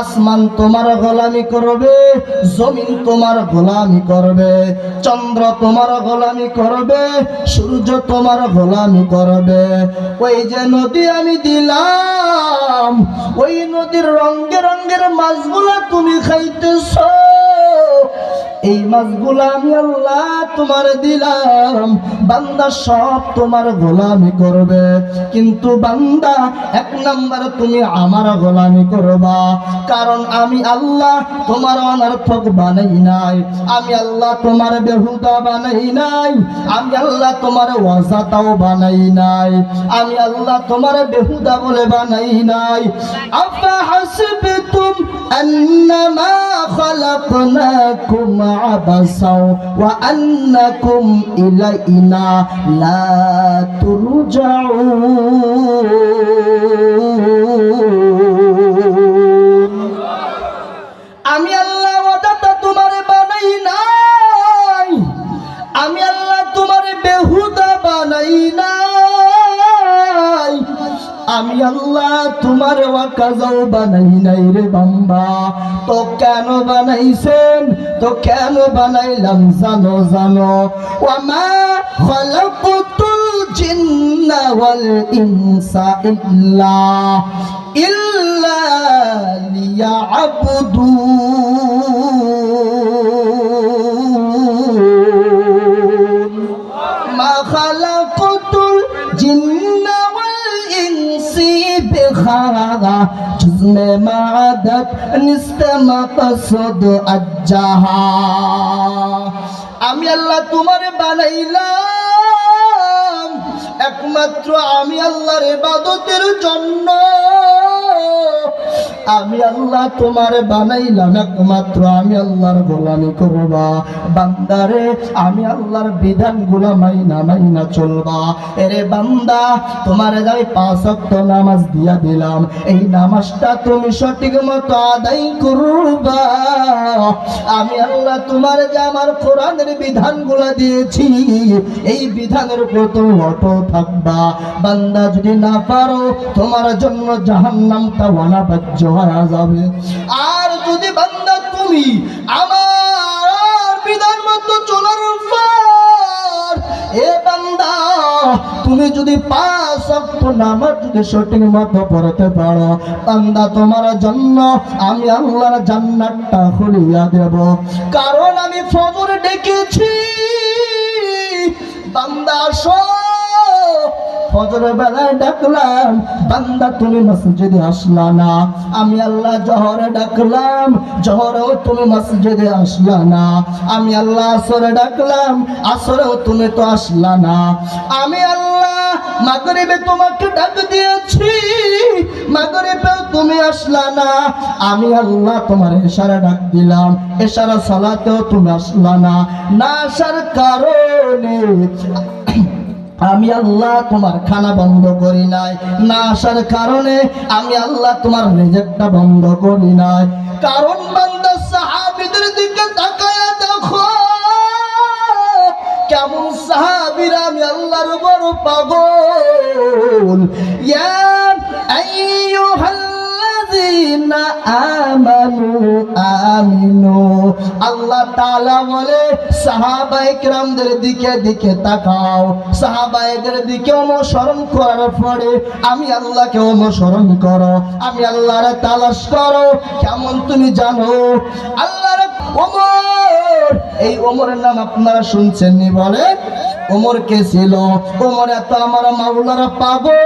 আসমান তোমার গোলামি করবে, জমিন তোমার গোলামি করবে, চন্দ্র তোমার গোলামি করবে, সূর্য তোমার গোলামি করবে। ওই যে নদী আমি দিলাম, ওই নদীর রঙ্গে রঙ্গের মাছগুলা তুমি খাইতেছ। এই মাছগুলা আমি আল্লাহ তোমার দিলাম। বান্দা সব তোমার গোলামি করবে। কিন্তু বান্দা, এক নাম্বার তুমি আমার গোলামি করবা। কারণ আমি আল্লাহ তোমার অনর্থক বানাই নাই। আমি আল্লাহ তোমার বেহুদা বানাই নাই। আমি আল্লাহ তোমার ওয়াজাতাও বানাই নাই। আমি আল্লাহ তোমার বেহুদা বলে বানাই নাই। আফা হাসিবতুম আন্নামা খালাকনাকুম আবাসা ওয়া আন্নাকুম ইলাইনা লা তুরজাউন। আমি আল্লাহ ওয়াদাটা তোমারে বানাই নাই। আমি আল্লাহ তোমারে বেহুদা বানাই নাই। আল্লাহ তোমার ওয়াকাজাও বানাই নাই রে বাম্বা তো কেন বানাইছেন? তো কেন বানাইলাম জানো জানো। ওয়ামা খালাকুতুল জিন্না ওয়াল ইনসা ইল্লা ইল্লা লিয়াবুদুন। বিখারা জিসমে মাদাত নিস্তে মাকসুদ আজ্জাহা আমি আল্লাহ তোমারে বানাইলাম। একমাত্র আমি আল্লাহর ইবাদতের জন্য। আমি আল্লাহ তোমার বানাইলাম একমাত্র, আমি আল্লাহর গোলামি করবা বান্দারে, আমি আল্লাহর বিধানগুলা মাইনা মাইনা চলবা। এরে বান্দা, তোমার আমি পাঁচ ওয়াক্ত নামাজ দিয়া দিলাম। এই নামাজটা তুমি সঠিক মতো আদায় করবা। আমি আল্লাহ তোমার যে আমার কোরআনের বিধানগুলা দিয়েছি, এই বিধানের উপর তুমি অটল থাকবা। বান্দা, যদি না পারো, তোমার জন্য জাহান জাহান্নামটা অনাবাজ্য। হয়ে যাবে আর যদি বান্দা তুমি আমার মতো চলার তুমি যদি নামাজ যদি সঠিক মতো পড়তে পারো, বান্দা তোমার জন্য আমি আল্লাহর জান্নাতটা খুলিয়া দেব। কারণ আমি ফজর ডেকেছি। বান্দা আসো ফজরের বেলায় ডাকলাম, বান্দা তুমি মসজিদে আসলা না। আমি আল্লাহ জহরে ডাকলাম, জহরেও তুমি মসজিদে আসলা না। আমি আল্লাহ আসরে ডাকলাম, আসরেও তুমি তো আসলা না। আমি আল্লাহ মাগরিবে তোমাকে ডাক দিয়েছি, মাগরিবেও তুমি আসলা না। আমি আল্লাহ তোমার এশারা ডাক দিলাম, এশারা সালাতেও তুমি আসলা না। না আসার কারণে আমি আল্লাহ তোমার খানা বন্ধ করি নাই। না আসার কারণে আমি আল্লাহ তোমার রেজেক্টটা বন্ধ করি নাই। কারণ বান্দা সাহাবিদের দিকে তাকায়া দেখো, কেমন সাহাবিরা আমি আল্লাহর বড় পাগল। ইয়া আইয়ুহাল্লাযীনা আমানু আমিনু। আল্লাহ তাআলা বলে সাহাবায়ে কিরামদের দিকে দিকে তাকাও। সাহাবায়েদের দিকে অনুসরণ করার পরে আমি আল্লাহকে অনুসরণ করো, আমি আল্লাহর তালাশ করো। কেমন তুমি জানো, আল্লাহর এই ওমরের নাম আপনারা শুনছেন নি বলে? ওমর কে ছিল? ওমর এত আমার মাওলার পাগল।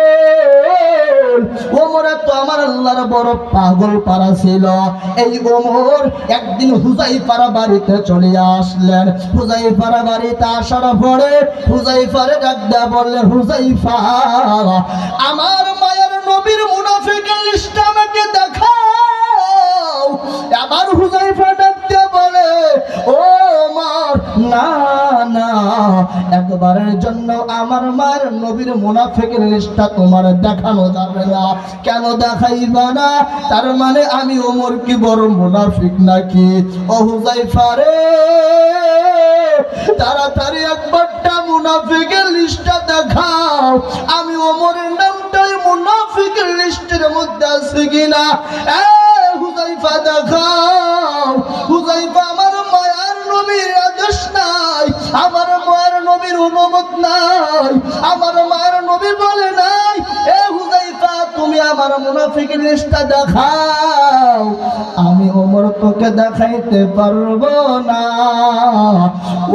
ওমর তো আমার আল্লাহর বড় পাগল পারা ছিল। এই ওমর একদিন হুজাই পাড়া বাড়িতে চলে আসলেন। হুজাই পাড়া বাড়িতে আসার পরে হুজাই পাড়ে ডাক দেয়া বললেন হুজাইফা, আমার একবারের জন্য আমার মার নবীর মুনাফেকের রেসটা তোমার দেখানো যাবে না। কেন দেখাইবা না? তার মানে আমি ওমর কি বড় মুনাফিক নাকি? ও হুজাইফা রে, তাড়াতাড়ি একবারটা মুনাফিকের লিস্টটা দেখাও। আমি ওমরের নামটাই মুনাফিকের লিস্টের মধ্যে আছে কিনা? হুজাইফা দেখাও। হুজাইফা আমার মায়ার নবীর আদেশ না। আমার মায়ের নবীর অনুমত নাই। আমার মায়ের নবী বলে নাই, এ হুজাইফা তুমি আমার মুনাফিকের নিষ্ঠা দেখাও। আমি ওমর তোকে দেখাইতে পারব না।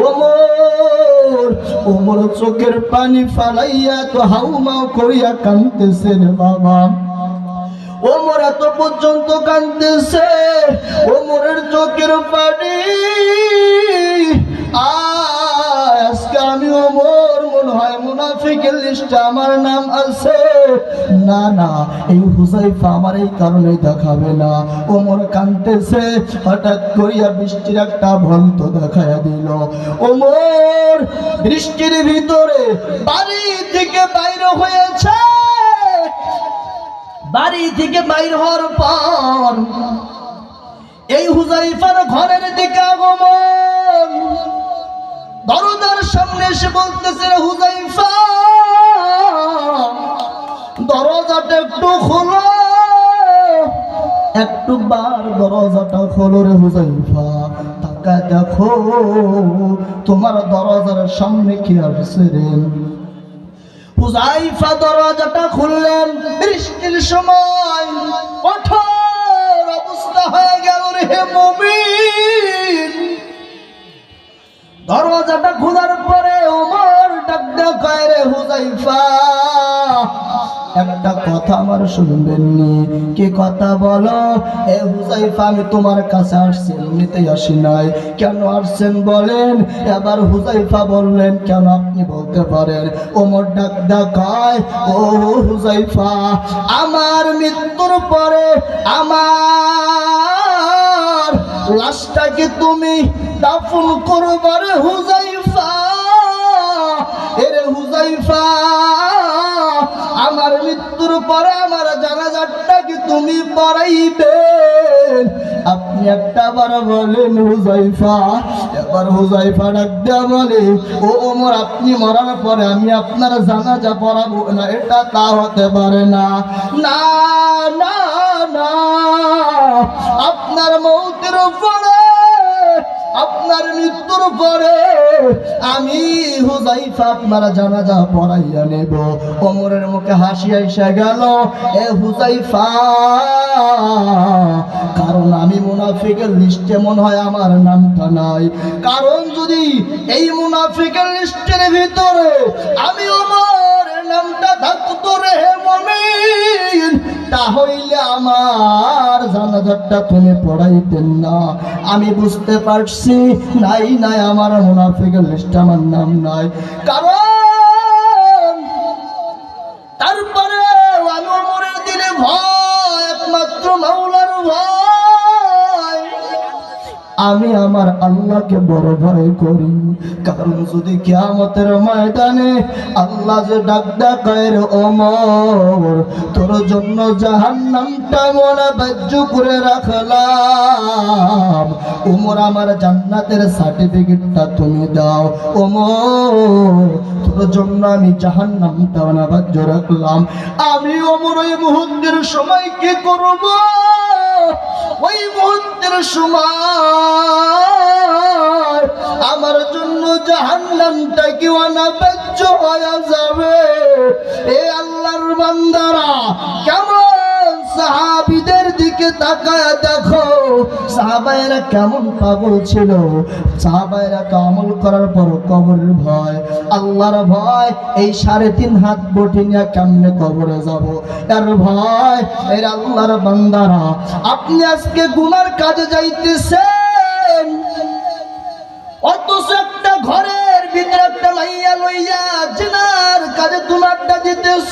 ওমর ওমর চোখের পানি ফালাইয়া তো হাউমাও করিয়া কানতেছে রে বাবা। ওমর এত পর্যন্ত কানতেছে ওমরের চোখের পানি আ আমার এই কারণে দেখাবে না। ওমর হঠাৎ করিয়া বৃষ্টির একটা ভন্ত দিল। ওমর, বৃষ্টির ভিতরে বাড়ি থেকে বাইরে হয়েছে। বাড়ি থেকে বাইর হওয়ার পর এই হুজাইফার ঘরের দিকে আগমন। দরজার সামনে এসে বলতেছে "রে হুজাইফা দরজাটা একটু খোলো। একটু বার দরজাটা খোলো রে হুজাইফা টাকা দেখো, তোমার দরজার সামনে কি আসছে রে? হুজাইফা দরজাটা খুললেন। বৃষ্টির সময় কঠোর অবস্থা হয়ে গেল রে মুমিন। দরজাটা খোলার পরে ওমর ডাক ডাক কয় রে হুজাইফা, একটা কথা আমার শুনবেন নি কি কথা বলো? এ হুজাইফা, আমি তোমার কাছে আসছি এমনিতেই আসি নাই। কেন আসছেন বলেন? এবার হুজাইফা বললেন, কেন আপনি বলতে পারেন? ওমর ডাক ডাকায় ও হুজাইফা, আমার মৃত্যুর পরে আমার লাশটাকে তুমি দাফন করবার হুজাইফা, এরে হুজাইফা, আমার মৃত্যুর পরে আমার জানাজারটা কি তুমি পড়াইবেন আপনি একটা বার বলেন হুজাইফা, এবার হুজাইফা ডাক বলে, ও ওমর, আপনি মরার পরে আমি আপনার জানাজা পড়াবো না, এটা তা হতে পারে না। না না আপনার মৌতের পরে আপনার মৃত্যুর পরে আমি হুজাইফা আপনারা জানাজা পড়াইয়া নেব। ওমরের মুখে হাসি এসে গেল, এ হুজাইফা কারণ আমি মুনাফিকের লিস্টে মনে হয় আমার নামটা নাই। কারণ যদি এই মুনাফিকের লিস্টের ভিতরে আমি ওমরের নামটা থাকতো রে মমিন তাহলে আমার জানাজারটা তুমি পড়াইতেন না। আমি বুঝতে পারছি, নাই নাই, আমার মুনাফিকের লিস্ট আমার নাম নাই। কারণ তারপরে দিনে ভয় একমাত্র মাওলার আমি আমার আল্লাহকে বড় ভয় করি। কারণ যদি কিয়ামতের ময়দানে আল্লাহ যে ডাক ডাকায়ের ওমর তোর জন্য জাহান্নামটা মনে বাজ্য করে রাখলাম। ওমর, আমার জান্নাতের সার্টিফিকেটটা তুমি দাও। ওমর, তোর জন্য আমি জাহান্নামটা অনাবাজ্য রাখলাম। আমি ওমর ওই মুহূর্তের সময় কি করব? ওই মুহূর্তের সময় আমার জন্য জাহান্নামটা কি অনাবাজ্য হয়ে যাবে? দিকে তাকায় দেখো, সাহাবায়েরা কেমন পাগল ছিল। সাহাবায়েরা তো আমল করার পর কবরের ভয়। আল্লাহর ভয়, এই সাড়ে তিন হাত বটি নিয়ে কেমনে কবরে যাব? এর ভয়, এর আল্লাহর বান্দারা, আপনি আজকে গুনার কাজে যাইতেছেন। অথচ একটা ঘরের ভিতরে একটা মাইয়া লইয়া জেনার কাজে তোমারটা দিতেছ।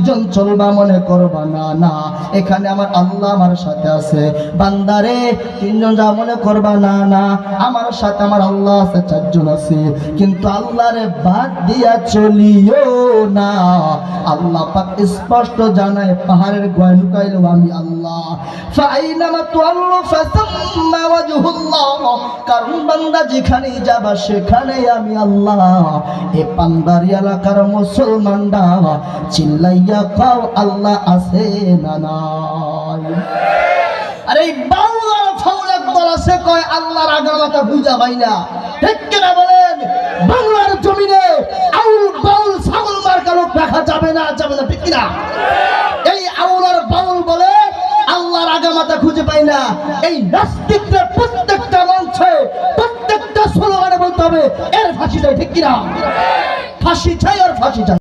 দুইজন চলবা মনে করবা, না না। এখানে আমার আল্লাহ আমার সাথে আছে। বান্দারে, তিনজন যা মনে করবা, না না। আমার সাথে আমার আল্লাহ আছে, চারজন আছে। কিন্তু আল্লাহরে বাদ দিয়া চলিও না। আল্লাহ পাক স্পষ্ট জানায়, পাহাড়ের গয় লুকাইলো আমি আল্লাহ। ফাইনামা তুআল্লু ফাসাম্মা ওয়াজহুল্লাহ। কারণ বান্দা যেখানে যাবা সেখানে আমি আল্লাহ। এ পান্দারি এলাকার মুসলমানরা চিল্লাইয়া কাও আল্লাহ আছে না নাই? আরে এই ফাউল একদল আছে, কয় আল্লাহর আগামাতা বুঝা পাই না। ঠিক কিনা বলেন? বাংলার জমিনে আউল বাউল ছাগল মার্কা লোক দেখা যাবে না যাবে না, ঠিক কিনা? এই আউল আর বাউল বলে আল্লাহর আগামাতা খুঁজে পাই না। এই নাস্তিকদের প্রত্যেকটা মঞ্চে, প্রত্যেকটা স্লোগানে বলতে হবে, এর ফাঁসি চাই, ঠিক কিনা? ফাঁসি চাই আর ফাঁসি চাই।